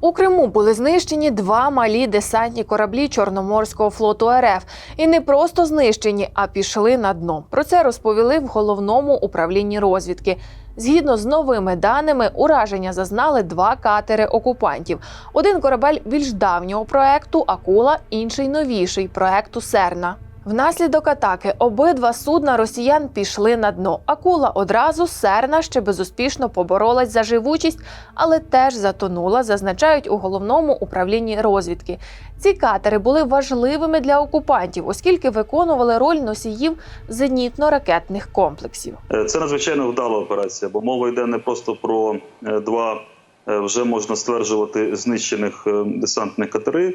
У Криму були знищені два малі десантні кораблі Чорноморського флоту РФ. І не просто знищені, а пішли на дно. Про це розповіли в головному управлінні розвідки. Згідно з новими даними, ураження зазнали два катери окупантів. Один корабель більш давнього проекту Акула, інший новіший проекту Серна. Внаслідок атаки обидва судна росіян пішли на дно. Акула одразу серна ще безуспішно поборолась за живучість, але теж затонула, зазначають у головному управлінні розвідки. Ці катери були важливими для окупантів, оскільки виконували роль носіїв зенітно-ракетних комплексів. Е, Це надзвичайно вдала операція, бо мова йде не просто про е, два е, вже можна стверджувати знищених десантних катери,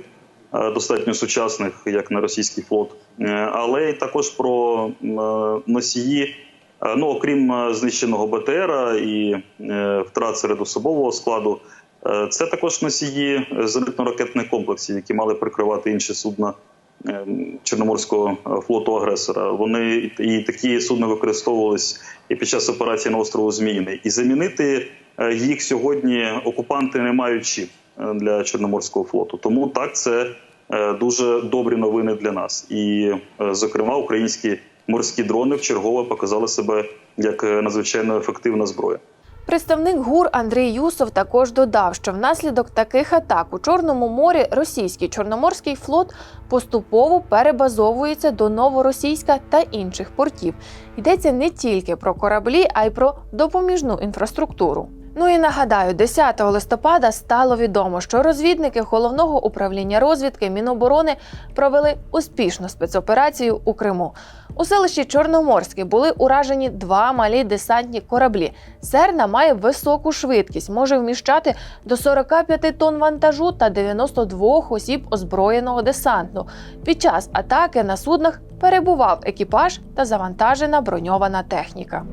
достатньо сучасних, як на російський флот, е, але й також про е, носії. е, Ну, окрім е, знищеного БТРа і е, втрат серед особового складу, е, це також носії зенитно-ракетних комплексів, які мали прикривати інші судна е, Чорноморського е, флоту агресора. Вони і такі судна використовувались і під час операції на острову Зміїний. І замінити е, їх сьогодні окупанти не мають чим е, для Чорноморського флоту. Тому так це е, дуже добрі новини для нас. І, е, зокрема, українські морські дрони вчергове показали себе як е, надзвичайно ефективна зброя. Представник ГУР Андрій Юсов також додав, що внаслідок таких атак у Чорному морі російський чорноморський флот поступово перебазовується до новоросійська та інших портів. Йдеться не тільки про кораблі, а й про допоміжну інфраструктуру. Ну і нагадаю, 10 листопада стало відомо, що розвідники головного управління розвідки Міноборони провели успішну спецоперацію у Криму. У селищі Чорноморське були уражені два малі десантні кораблі. Серна має високу швидкість, може вміщати до 45 тонн вантажу та 92 осіб озброєного десанту. Під час атаки на суднах перебував екіпаж та завантажена броньована техніка.